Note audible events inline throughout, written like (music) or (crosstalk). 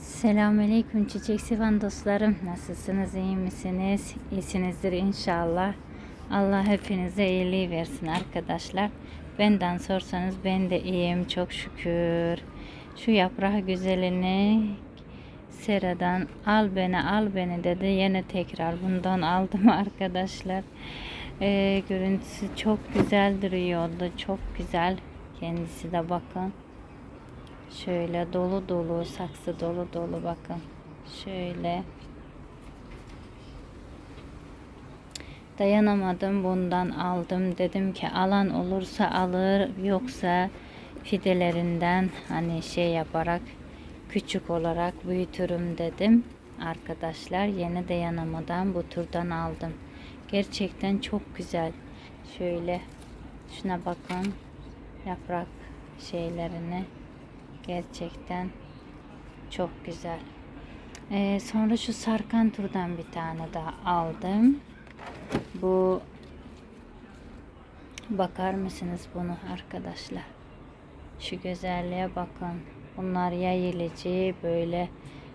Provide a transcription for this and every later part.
Selamünaleyküm çiçek seven dostlarım. Nasılsınız? iyi misiniz? İyisinizdir inşallah. Allah hepinize iyiliği versin arkadaşlar. Benden sorsanız ben de iyiyim çok şükür. Şu yaprak güzelini Sera'dan al beni al beni dedi. Yine tekrar bundan aldım (laughs) arkadaşlar. Ee, görüntüsü çok güzel duruyordu. Çok güzel. Kendisi de bakın. Şöyle dolu dolu saksı dolu dolu bakın. Şöyle. Dayanamadım bundan aldım. Dedim ki alan olursa alır yoksa fidelerinden hani şey yaparak küçük olarak büyütürüm dedim. Arkadaşlar yeni dayanamadan bu turdan aldım. Gerçekten çok güzel. Şöyle şuna bakın. Yaprak şeylerini Gerçekten çok güzel. Ee, sonra şu sarkan turdan bir tane daha aldım. Bu bakar mısınız bunu arkadaşlar? Şu güzelliğe bakın. Bunlar yayılıcı böyle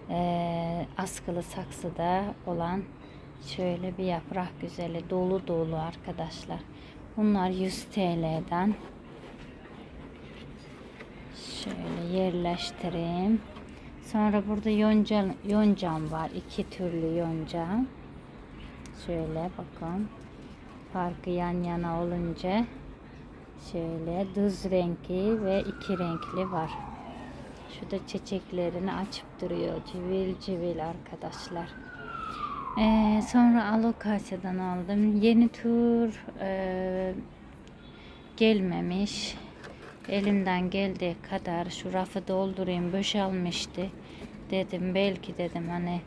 e, askılı saksıda olan şöyle bir yaprak güzeli dolu dolu arkadaşlar. Bunlar 100 TL'den Şöyle yerleştireyim. Sonra burada yonca, yoncam var. iki türlü yonca. Şöyle bakın. Farkı yan yana olunca şöyle düz renkli ve iki renkli var. Şurada çiçeklerini açıp duruyor. Civil civil arkadaşlar. Ee, sonra alokasya'dan aldım. Yeni tur e, gelmemiş. Elimden geldiği kadar şu rafı doldurayım boşalmıştı. Dedim belki dedim hani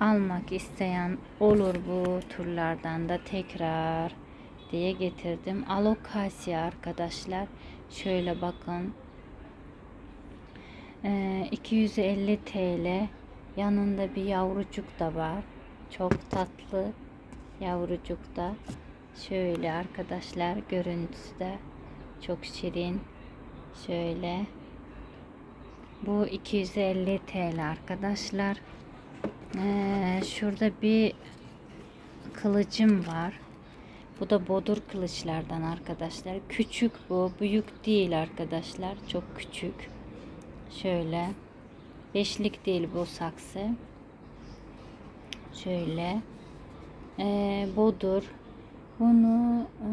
almak isteyen olur bu turlardan da tekrar diye getirdim. Alokasya arkadaşlar. Şöyle bakın. Ee, 250 TL. Yanında bir yavrucuk da var. Çok tatlı yavrucuk da. Şöyle arkadaşlar görüntüsü de çok şirin. Şöyle. Bu 250 TL arkadaşlar. Ee, şurada bir kılıcım var. Bu da bodur kılıçlardan arkadaşlar. Küçük bu. Büyük değil arkadaşlar. Çok küçük. Şöyle. Beşlik değil bu saksı. Şöyle. Ee, bodur. Bunu e,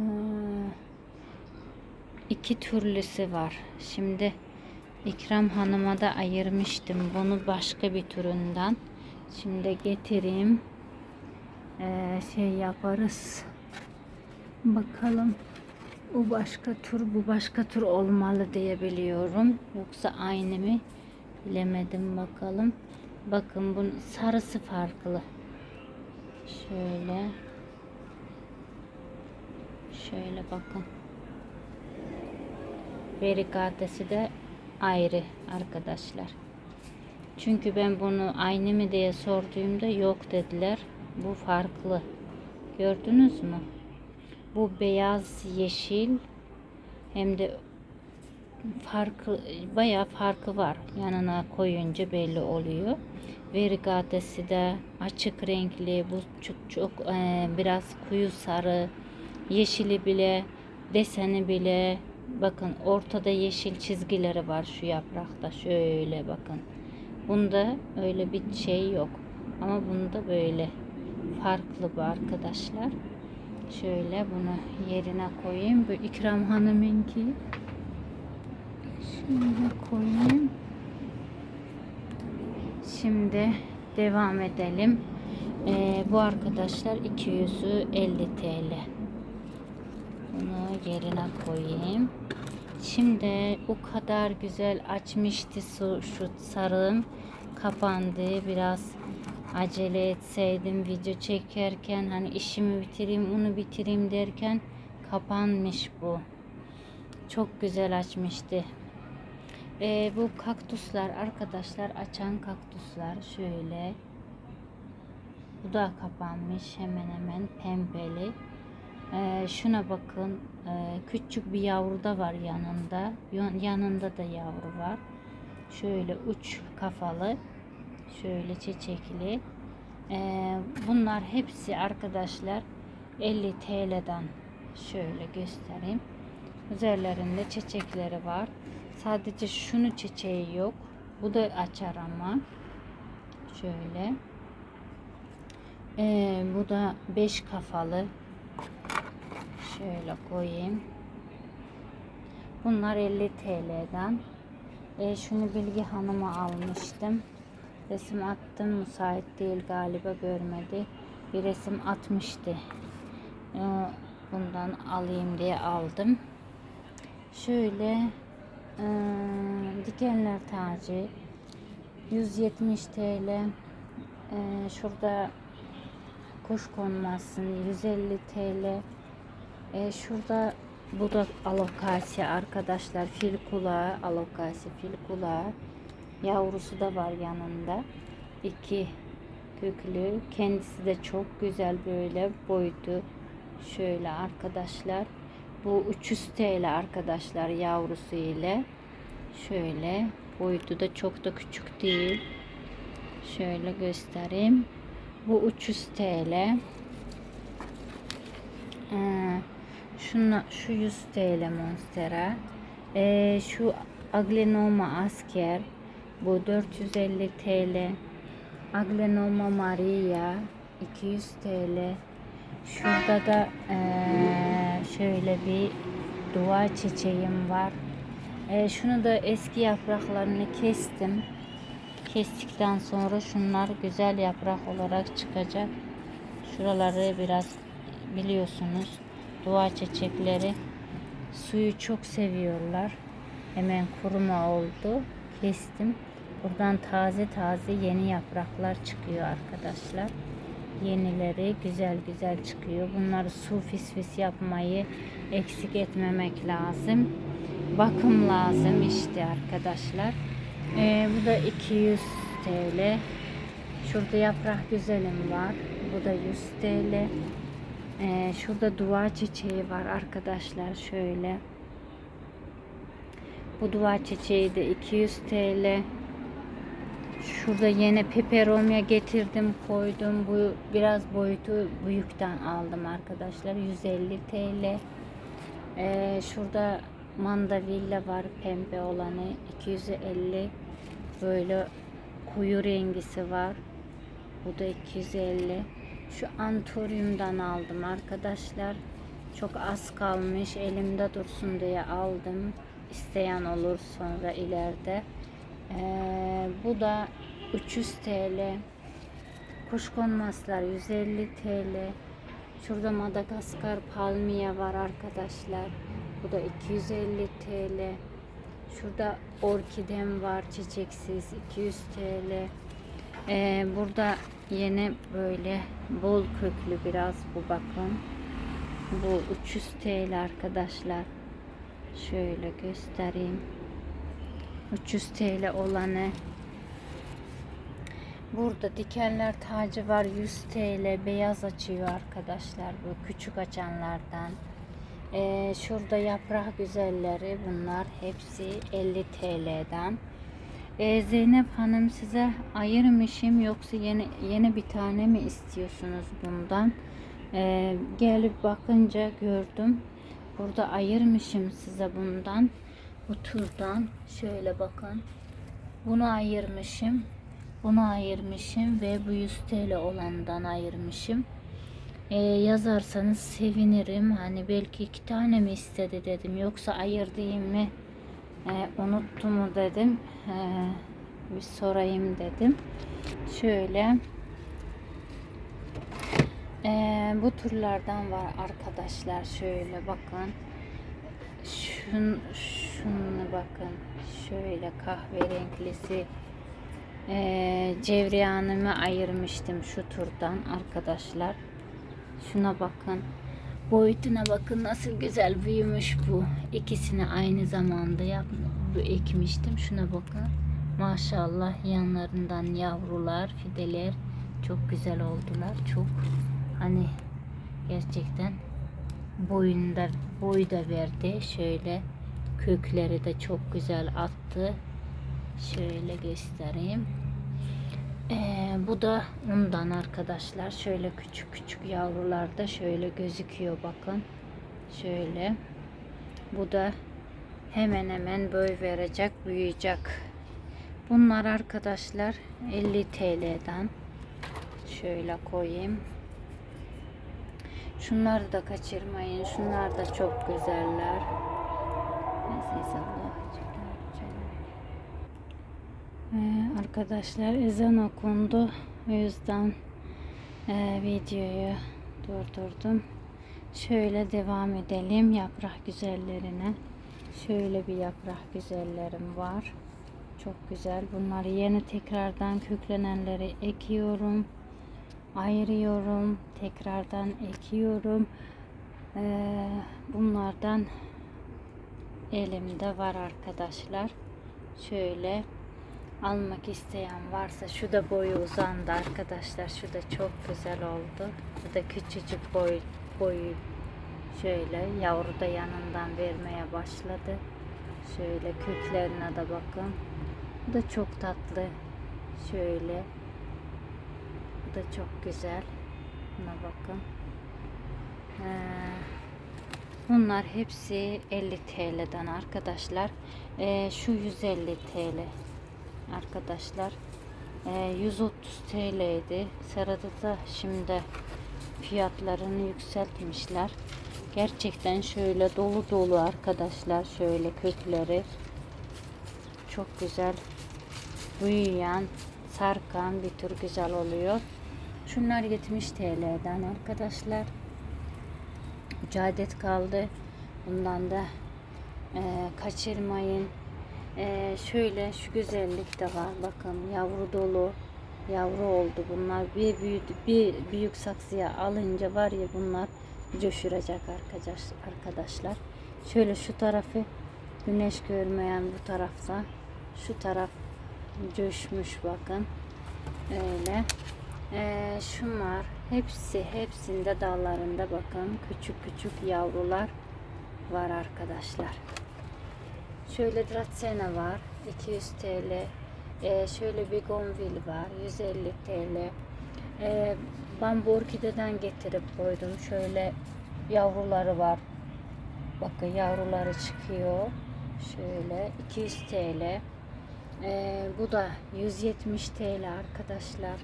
iki türlüsü var. Şimdi İkram Hanım'a da ayırmıştım. Bunu başka bir türünden. Şimdi getireyim. Ee, şey yaparız. Bakalım. Bu başka tur, bu başka tur olmalı diye biliyorum. Yoksa aynı mı? Bilemedim bakalım. Bakın bunun sarısı farklı. Şöyle. Şöyle bakın. Verikatesi de ayrı arkadaşlar. Çünkü ben bunu aynı mı diye sorduğumda yok dediler. Bu farklı. Gördünüz mü? Bu beyaz yeşil hem de farkı bayağı farkı var. Yanına koyunca belli oluyor. Verigatesi de açık renkli, bu çok çok e, biraz koyu sarı, yeşili bile, deseni bile Bakın ortada yeşil çizgileri var şu yaprakta. Şöyle bakın. Bunda öyle bir şey yok. Ama bunda böyle farklı bu arkadaşlar. Şöyle bunu yerine koyayım. Bu İkram Hanım'ınki. Şöyle koyayım. Şimdi devam edelim. Ee, bu arkadaşlar 250 TL. Bunu yerine koyayım. Şimdi o kadar güzel açmıştı su, şu sarığım kapandı. Biraz acele etseydim video çekerken hani işimi bitireyim onu bitireyim derken kapanmış bu. Çok güzel açmıştı. Ee, bu kaktüsler arkadaşlar açan kaktüsler şöyle. Bu da kapanmış hemen hemen pembeli. Ee, şuna bakın. Ee, küçük bir yavru da var yanında. Yanında da yavru var. Şöyle uç kafalı. Şöyle çiçekli. Ee, bunlar hepsi arkadaşlar 50 TL'den şöyle göstereyim. Üzerlerinde çiçekleri var. Sadece şunu çiçeği yok. Bu da açar ama. Şöyle. Ee, bu da 5 kafalı. Şöyle koyayım. Bunlar 50 TL'den. Ee, şunu Bilgi Hanım'a almıştım. Resim attım. Müsait değil galiba görmedi. Bir resim atmıştı. Ee, bundan alayım diye aldım. Şöyle ee, dikenler tacı 170 TL. Ee, şurada kuş konmasın 150 TL. Ee, şurada bu da alokasya arkadaşlar. Fil kulağı alokasya fil kulağı. Yavrusu da var yanında. İki köklü. Kendisi de çok güzel böyle boyutu. Şöyle arkadaşlar. Bu 300 TL arkadaşlar yavrusu ile. Şöyle boyutu da çok da küçük değil. Şöyle göstereyim. Bu 300 TL. Ee, şuna, şu 100 TL Monstera. Ee, şu Aglenoma asker. Bu 450 TL. Aglenoma Maria 200 TL. Şurada da ee, şöyle bir dua çiçeğim var. Ee, şunu da eski yapraklarını kestim. Kestikten sonra şunlar güzel yaprak olarak çıkacak. Şuraları biraz biliyorsunuz dua çiçekleri suyu çok seviyorlar. Hemen kuruma oldu. Kestim. Buradan taze taze yeni yapraklar çıkıyor arkadaşlar. Yenileri güzel güzel çıkıyor. Bunları su fis fis yapmayı eksik etmemek lazım. Bakım lazım işte arkadaşlar. Ee, bu da 200 TL. Şurada yaprak güzelim var. Bu da 100 TL. Ee, şurada dua çiçeği var arkadaşlar şöyle. Bu dua çiçeği de 200 TL. Şurada yine peperomya getirdim koydum. Bu biraz boyutu büyükten aldım arkadaşlar. 150 TL. Ee, şurada mandavilla var pembe olanı 250 böyle koyu rengisi var. Bu da 250. Şu antoriumdan aldım arkadaşlar. Çok az kalmış. Elimde dursun diye aldım. İsteyen olur sonra ileride. Ee, bu da 300 TL. Kuşkonmaslar 150 TL. Şurada Madagaskar palmiye var arkadaşlar. Bu da 250 TL. Şurada orkidem var çiçeksiz 200 TL. Ee, burada yine böyle bol köklü biraz bu bakın. Bu 300 TL arkadaşlar. Şöyle göstereyim. 300 TL olanı. Burada dikenler tacı var 100 TL beyaz açıyor arkadaşlar bu küçük açanlardan. Ee, şurada yaprak güzelleri bunlar hepsi 50 TL'den. Ee, Zeynep Hanım size ayırmışım yoksa yeni yeni bir tane mi istiyorsunuz bundan? Ee, gelip bakınca gördüm. Burada ayırmışım size bundan. Bu turdan şöyle bakın. Bunu ayırmışım. Bunu ayırmışım ve bu 100 TL olandan ayırmışım. Ee, yazarsanız sevinirim. Hani belki iki tane mi istedi dedim. Yoksa ayırdığım mı e, unuttu mu dedim. Ee, bir sorayım dedim. Şöyle. Ee, bu turlardan var arkadaşlar. Şöyle bakın. Şun, şunu bakın. Şöyle kahverenglisi. Ee, cevriyanımı ayırmıştım şu turdan arkadaşlar. Şuna bakın. Boyutuna bakın nasıl güzel büyümüş bu. İkisini aynı zamanda yap bu ekmiştim. Şuna bakın. Maşallah yanlarından yavrular, fideler çok güzel oldular. Çok hani gerçekten boyunda boy da verdi. Şöyle kökleri de çok güzel attı. Şöyle göstereyim. Ee, bu da ondan arkadaşlar. Şöyle küçük küçük yavrular da şöyle gözüküyor bakın. Şöyle. Bu da hemen hemen boy verecek, büyüyecek. Bunlar arkadaşlar 50 TL'den. Şöyle koyayım. Şunları da kaçırmayın. Şunlar da çok güzeller. Aziz Allah. Ee, arkadaşlar ezan okundu. O yüzden e, videoyu durdurdum. Şöyle devam edelim yaprak güzellerine. Şöyle bir yaprak güzellerim var. Çok güzel. Bunları yeni tekrardan köklenenleri ekiyorum. Ayırıyorum. Tekrardan ekiyorum. Ee, bunlardan elimde var arkadaşlar. Şöyle almak isteyen varsa şu da boyu uzandı arkadaşlar. Şu da çok güzel oldu. Bu da küçücük boy boyu şöyle yavru da yanından vermeye başladı. Şöyle köklerine de bakın. Bu da çok tatlı. Şöyle. Bu da çok güzel. Buna bakın. Ee, bunlar hepsi 50 TL'den arkadaşlar. Ee, şu 150 TL arkadaşlar. Ee, 130 TL'ydi. Serada da şimdi fiyatlarını yükseltmişler. Gerçekten şöyle dolu dolu arkadaşlar. Şöyle kökleri çok güzel büyüyen, sarkan bir tür güzel oluyor. Şunlar 70 TL'den arkadaşlar. 3 adet kaldı. Bundan da e, kaçırmayın. E, şöyle şu güzellik de var. Bakın yavru dolu. Yavru oldu bunlar. Bir büyüdü, bir büyük saksıya alınca var ya bunlar coşuracak arkadaş, arkadaşlar. Şöyle şu tarafı güneş görmeyen bu tarafta. Şu taraf coşmuş bakın. Öyle. Ee, şunlar hepsi hepsinde dallarında bakın küçük küçük yavrular var arkadaşlar. Şöyle Dratsena var 200 TL. Ee, şöyle bir Gonville var 150 TL. Ee, bambu orkideden getirip koydum. Şöyle yavruları var. Bakın yavruları çıkıyor. Şöyle 200 TL. Ee, bu da 170 TL arkadaşlar.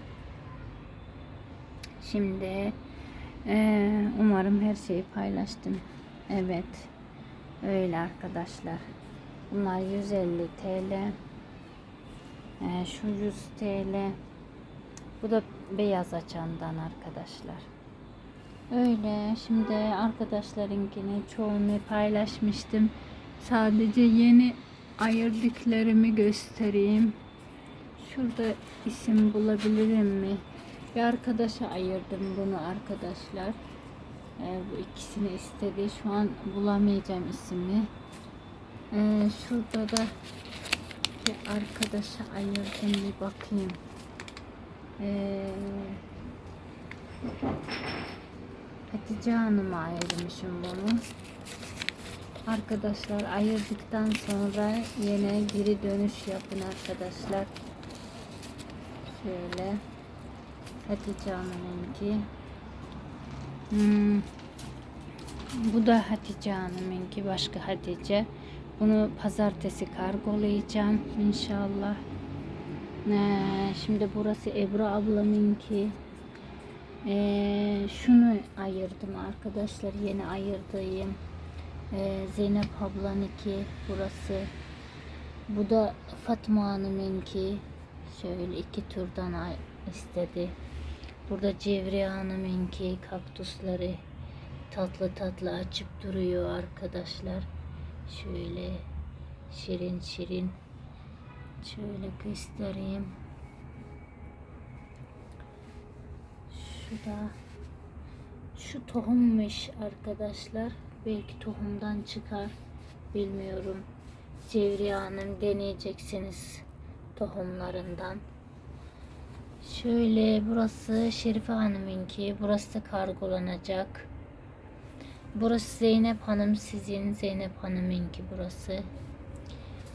Şimdi e, umarım her şeyi paylaştım. Evet. Öyle arkadaşlar. Bunlar 150 TL. Ee, şu 100 TL. Bu da beyaz açandan arkadaşlar. Öyle. Şimdi arkadaşlarınkini çoğunu paylaşmıştım. Sadece yeni ayırdıklarımı göstereyim. Şurada isim bulabilirim mi? Bir arkadaşa ayırdım bunu arkadaşlar. Ee, bu ikisini istedi. Şu an bulamayacağım ismi. Ee, şurada da bir arkadaşa ayırdım bir bakayım. Ee, Hatice Hanım'a ayırmışım bunu. Arkadaşlar ayırdıktan sonra yine geri dönüş yapın arkadaşlar. Şöyle Hatice Hanım'ınki. Hmm. Bu da Hatice Hanım'ınki başka Hatice. Bunu pazartesi kargolayacağım inşallah. Ee, şimdi burası Ebru ablamınki. Ee, şunu ayırdım arkadaşlar. Yeni ayırdığım. Ee, Zeynep ablanınki burası. Bu da Fatma Hanım'ınki. Şöyle iki turdan ay- istedi. Burada Cevriye Hanım'ınki kaktüsleri tatlı tatlı açıp duruyor arkadaşlar. Şöyle şirin şirin şöyle göstereyim. Şu da şu tohummuş arkadaşlar. Belki tohumdan çıkar. Bilmiyorum. Cevriye Hanım deneyeceksiniz tohumlarından. Şöyle burası Şerife Hanım'ınki. Burası da kargolanacak. Burası Zeynep Hanım sizin. Zeynep Hanım'ınki burası.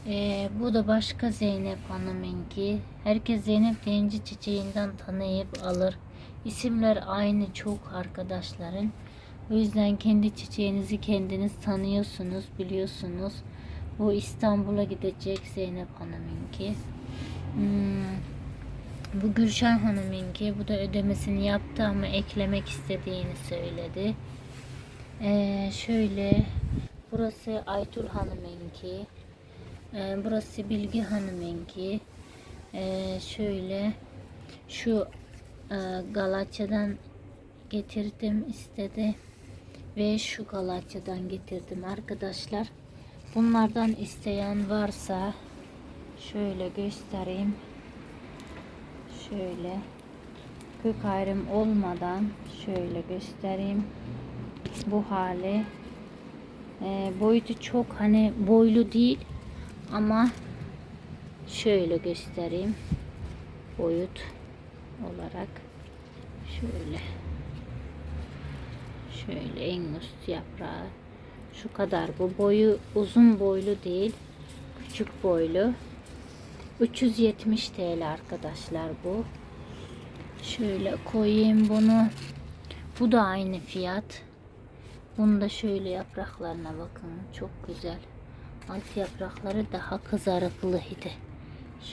Ee, bu da başka Zeynep Hanım'ınki. Herkes Zeynep deyince çiçeğinden tanıyıp alır. İsimler aynı çok arkadaşların. O yüzden kendi çiçeğinizi kendiniz tanıyorsunuz, biliyorsunuz. Bu İstanbul'a gidecek Zeynep Hanım'ınki. Hmm, bu Gülşen Hanım'ınki. Bu da ödemesini yaptı ama eklemek istediğini söyledi. Ee, şöyle burası Aytul Hanım'ınki. Ee, burası Bilgi Hanım'ınki. Ee, şöyle şu e, Galatya'dan getirdim istedi ve şu Galatya'dan getirdim arkadaşlar. Bunlardan isteyen varsa şöyle göstereyim. Şöyle kök ayrım olmadan şöyle göstereyim. Bu hali. Ee, boyutu çok hani boylu değil ama şöyle göstereyim. Boyut olarak şöyle. Şöyle en üst yaprağı. Şu kadar. Bu boyu uzun boylu değil küçük boylu. 370 TL arkadaşlar bu. Şöyle koyayım bunu. Bu da aynı fiyat bunu da şöyle yapraklarına bakın. Çok güzel. Alt yaprakları daha kızarıklıydı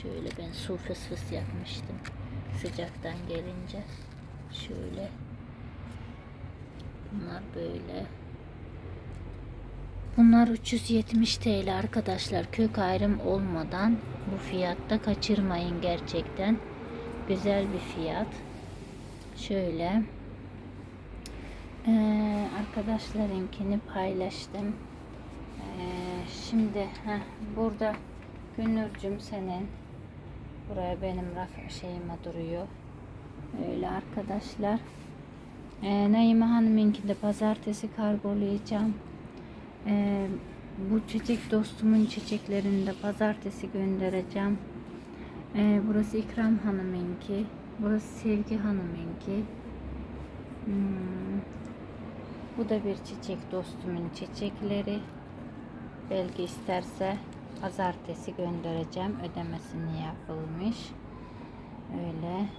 şöyle ben su fıs fıs yapmıştım. Sıcaktan gelince şöyle. Bunlar böyle. Bunlar 370 TL arkadaşlar. Kök ayrım olmadan bu fiyatta kaçırmayın gerçekten. Güzel bir fiyat. Şöyle ee, arkadaşlarınkini paylaştım. Ee, şimdi heh, burada Günürcüm senin. Buraya benim raf şeyime duruyor. Öyle arkadaşlar. Ee, Naime Hanım'ınki de pazartesi kargolayacağım. Ee, bu çiçek dostumun çiçeklerini de pazartesi göndereceğim. Ee, burası İkram Hanım'ınki. Burası Sevgi Hanım'ınki. Hmm. Bu da bir çiçek dostumun çiçekleri. Belki isterse pazartesi göndereceğim. Ödemesini yapılmış. Öyle.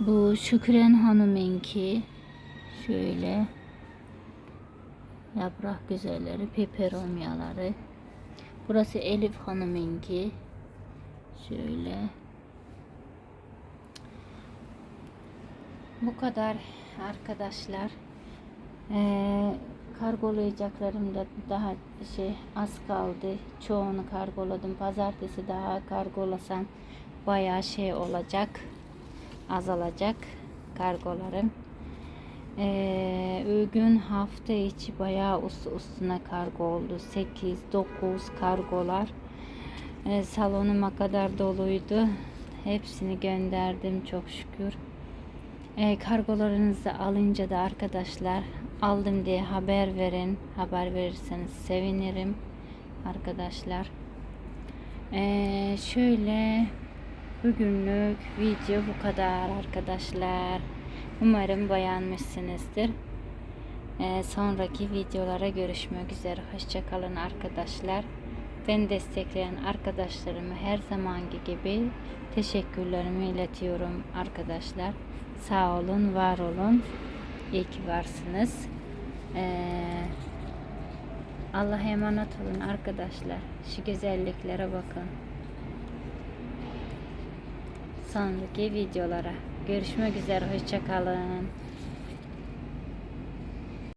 Bu Şükren Hanım'ınki. Şöyle. Yaprak güzelleri, peperomyaları. Burası Elif Hanım'ınki. Şöyle. Bu kadar arkadaşlar. Ee, kargolayacaklarım da daha şey az kaldı. Çoğunu kargoladım. Pazartesi daha kargolasam bayağı şey olacak. Azalacak kargolarım. Ee, gün hafta içi bayağı us üstüne kargo oldu. 8-9 kargolar. Ee, salonuma kadar doluydu. Hepsini gönderdim çok şükür. Ee, kargolarınızı alınca da arkadaşlar aldım diye haber verin. Haber verirseniz sevinirim arkadaşlar. Ee, şöyle bugünlük video bu kadar arkadaşlar. Umarım beğenmişsinizdir. Ee, sonraki videolara görüşmek üzere. Hoşçakalın arkadaşlar. Beni destekleyen arkadaşlarımı her zamanki gibi teşekkürlerimi iletiyorum arkadaşlar. Sağ olun, var olun. İyi ki varsınız. Ee, Allah'a emanet olun arkadaşlar. Şu güzelliklere bakın. Sonraki videolara. Görüşmek üzere. Hoşçakalın.